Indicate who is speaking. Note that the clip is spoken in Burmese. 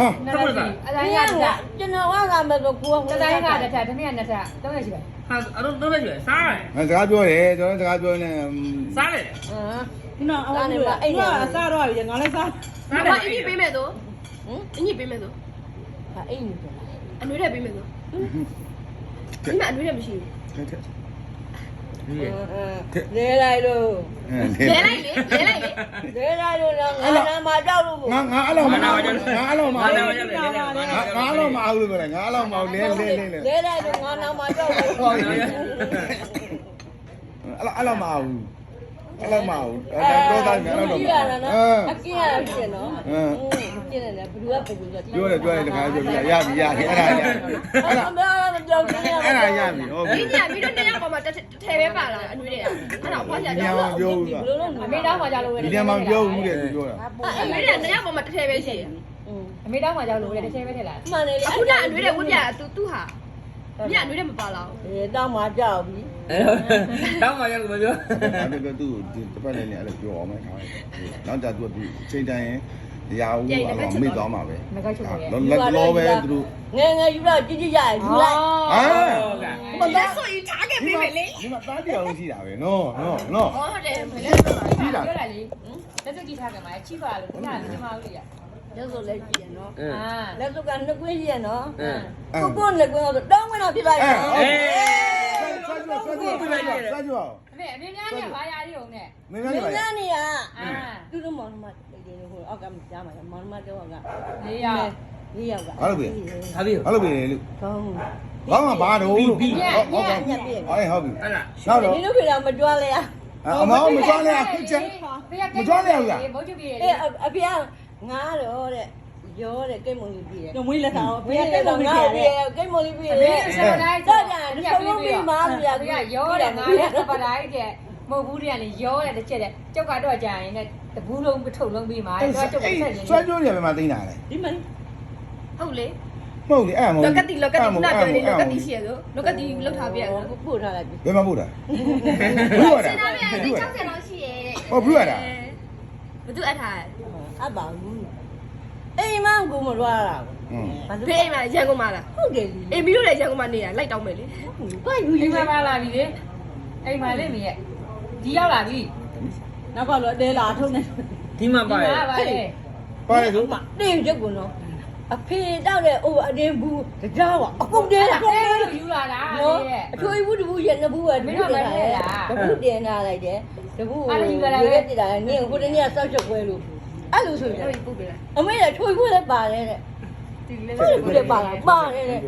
Speaker 1: ဟာ
Speaker 2: နှစ်ရက်ရှိအတိုင်းကတစ်ထပ်
Speaker 3: ကျွန်တော်ကလာမယ်ဆိုကိုက
Speaker 2: တစ်တိုင်းကတစ်ထပ်တစ်နေ့ကနှစ်ထပ်သုံးရက်ရှိပါ
Speaker 4: ဟာအဲ့တော့တော့လည်းစားတယ်
Speaker 1: ငါစကားပြောတယ်ကျွန်တော်စကားပြောနေ
Speaker 4: စားတယ်
Speaker 3: ဟမ်
Speaker 5: ဒီတော့အော်အဲ့ဒါအဲ့ဒါစားတော့ပြီငါလည်းစား
Speaker 4: စား။တယ်
Speaker 6: ဘာအင်ကြီးပေးမယ်ဆို
Speaker 3: ဟမ်
Speaker 6: အင်ကြီးပေးမယ်ဆို
Speaker 3: ဟာအိမ်နေတယ်
Speaker 6: အနှွေးတဲ့ပေးမယ်ဆိုဒီမှာအနှွေးတဲ့မရှိဘူး
Speaker 3: လဲလိုက်လို့။
Speaker 6: လဲလိုက်လေလဲလိုက်လေ
Speaker 3: လဲလိုက်လို့ငါနာမကြောက်လို့
Speaker 1: ငါငါအဲ့လိုမငါအဲ့လိုမ
Speaker 4: ငါလည်းရတယ်လေ
Speaker 1: ငါငါအဲ့လိုမအောင်လို့ပြောတယ်ငါအဲ့လိုမအောင်လဲလဲလဲလဲ
Speaker 3: လဲလိုက်လို့ငါနာမကြောက်လို့
Speaker 1: အဲ့လိုအဲ့လိုမအောင်အဲ့လိုမအောင်အဲ့တော့တိုင်းအဲ့လို
Speaker 3: ကြ
Speaker 1: တော့
Speaker 3: ည့်ရတာနော်အကင်းရဖြစ်နော်ကျင်းတယ်ဘယ်သူကဘယ်သူက
Speaker 1: ပြောတယ်ပြောတယ်တခါပြောပြရပြီရပြီအဲ့ဒါရပြီအဲ့ဒါ
Speaker 3: အမေ ကမကြောက်ဘူး
Speaker 1: အဲ့ဒါရပြီဟုတ်။ပြီ
Speaker 6: ဒီညပြီးတော့တရားပေါ်မှာတစ်ထည့်ပဲပါလာအနှွေးတဲ့။အဲ့ဒါဖွားကြ
Speaker 1: ဒီ
Speaker 6: တယ်
Speaker 1: မှာပြောဘူး
Speaker 3: ဘယ်လိုလုပ်
Speaker 2: အမေတောင်းမှကြောက်လို့
Speaker 1: ဒီထဲမှာပြောဘူးတဲ့သူပြောတာ။
Speaker 6: အနှွေးတဲ့တရားပေါ်မှာတစ်ထည့်ပဲရှိတယ်
Speaker 2: အမေတောင်းမှကြောက်လို့တစ်ချိန်ပဲထည့်လာ
Speaker 3: မှန်တယ်လေ။
Speaker 6: အခုကအနှွေးတဲ့ဝတ်ပြသူသူ့ဟာညအနှွေးတဲ့မပါလာဘူး
Speaker 3: အဲတောင်းမှကြောက်ပြီ
Speaker 4: တောင်းမှရတယ်မပြော
Speaker 1: ဒါပေမဲ့သူ့ဒီတစ်ပတ်လည်းလည်းအဲ့လိုပြောအောင်မယ်ထားလိုက်နောက်ကြသူကသူချိန်တိုင်းရင် ရာဦးအောင်မိသွားမှာပဲလောလောပဲသူတို့
Speaker 3: ငယ်ငယ်ယူတော့ကြည့်ကြည့်ရယူလိုက်
Speaker 1: အာ။
Speaker 6: မလက်ဆိုရင်ထားခဲ့ပေးမယ်လေ
Speaker 1: ဒီမှာတားတရားလုံးရှိတာပဲနော်နော်နော်။
Speaker 6: ဟောဟုတ်တယ်
Speaker 1: ရှိတာ
Speaker 2: ပြောတာလေလက်စုပ်ကြည့်ထားကြမှာချိပါလို့ခဏမမအောင်လေရ
Speaker 3: လက်စုပ်လက်ကြည့်ရနော်
Speaker 4: အင်း
Speaker 2: အာ
Speaker 3: လက်စုပ်ကနှစ်ကွင်းရှိရနော်
Speaker 4: အင်း
Speaker 3: ကိုကိုလက်ကွင်းတော့တောင်းဝင်တော့ဖြစ်လိုက်နော်
Speaker 1: အေး ဆက်ကြွဆက်ကြွဆက်ကြွ
Speaker 2: အမေအမေများကြီးဘာရာကြီးုံနဲ့
Speaker 1: မင်း
Speaker 3: မ
Speaker 1: များ
Speaker 3: င်း
Speaker 1: နေပါ
Speaker 3: သားနေရ
Speaker 2: အာ
Speaker 3: သူတို့မောင်နှမတိတ်တယ်ဟိုအောက်ကကြားမှာမောင်နှမတော့က
Speaker 2: လေးယောက်
Speaker 3: လေးယောက်က
Speaker 4: ဟာပြီ
Speaker 1: ဘာလို့ပြေလို့
Speaker 3: ကောင်း
Speaker 1: ဘာမှဘာတော့လို့ဟုတ်ကဲ့
Speaker 3: ညက်ပြည့်
Speaker 1: အေးဟုတ်ပြီ
Speaker 4: အဲ့ဒါ
Speaker 1: နောက်တော့
Speaker 3: ဒီလိုခေတာမကြွားလဲရ
Speaker 1: အမောင်မချောင်းလဲချက်
Speaker 2: မကျွမ်းပြည့်
Speaker 3: အေးအဖေငားတော့တဲ့ ရောတဲ့ကိတ်မုံလေးပြည့်တယ်
Speaker 5: ညမွေးလက်ဆောင်
Speaker 3: ဘ
Speaker 5: ဘေး
Speaker 3: ယ်
Speaker 5: ကဲ
Speaker 3: ကိတ်
Speaker 5: တော့
Speaker 3: မုံ
Speaker 5: ငါ
Speaker 3: လေးပြ
Speaker 5: ပြ
Speaker 3: ည့်ကိတ်မုံလေးပြည့်
Speaker 2: အ
Speaker 3: လေ
Speaker 2: မေအစတိုင်းတော့ကြပြီးပြီးရောတယ်ငါလည်းပလိုက်တဲ့မဟုတ်ဘူးတည်းကလေရောတယ်တစ်ချက်တဲ့ကြောက်ကတော့ကြာရင်လည်းတဘူးလုံးထုတ်လုံးပြီးမှာတော့ကြောက်ကိုဆက်နေ
Speaker 1: ဆွဲကြိုးနေပဲမှာတင်းတာလေ
Speaker 5: ဒီမှာ။
Speaker 6: ဟုတ်လေ
Speaker 1: မဟုတ်လေအဲ့မဟုတ်။
Speaker 6: လောကတိလောကတိနာပြောနေလောကတိရှိရဆိုလောကတိလောက်ထားပြရဆို
Speaker 3: ပို့ထားလိုက်ပြီ
Speaker 1: ဘယ်မှာပို့တာဘူးရတာ
Speaker 6: စင်တာပြအဲ့60လောက်ရှိရဲ့
Speaker 1: ဟုတ်ဘူးရတာ
Speaker 6: ဘသူအထား
Speaker 3: အပ်ပါဘူးအိ မ်မကိုမလွားတာ
Speaker 1: อืม
Speaker 6: ဖေးအိမ်မှာရန်ကုန်မှာလား
Speaker 3: ဟုတ်တယ်လေ
Speaker 6: အိမ်မီတို့လည်းရန်ကုန်မှာနေတာလိုက်တောင်းမယ်လေ
Speaker 3: ဘာယူ
Speaker 2: ဒီ
Speaker 3: ယူ
Speaker 2: မှာလာပြီလေအိမ်မှာလေမရဲ့ဒီရောက်လာပြီ
Speaker 5: နောက်ကလည်းတဲလာထုံးနေ
Speaker 4: ဒီမှာ
Speaker 2: ဒီ
Speaker 4: ပါ
Speaker 2: မှာ
Speaker 4: ရဲ့
Speaker 2: ပါလေ
Speaker 1: ပါလေဆို
Speaker 3: တင်းချက်ကိုနော်အဖေတောက်တဲ့အိုအတင်းဘူးကြားပါအကုန်တဲတာ
Speaker 2: အဲလိုယူလာတာ
Speaker 3: နော်
Speaker 2: လေ
Speaker 3: အထွေးဘူးတဘူးရဲ့နှစ်ဘူးပဲတဘူးတင်လာလိုက်တယ်တဘူးရဲ့တည်တာနင်းဟိုတနေ့စောက်ချက်ပွဲလို့ အဲ့လိုဆိုရင်
Speaker 6: အဲ့ဒီပုတ်ပြလား
Speaker 3: အမေကထွေးဘူးလည်းပါတယ်တဲ့
Speaker 6: ဒီလေ
Speaker 3: ထွေးဘူးလည်းပါလာပါတယ်တဲ့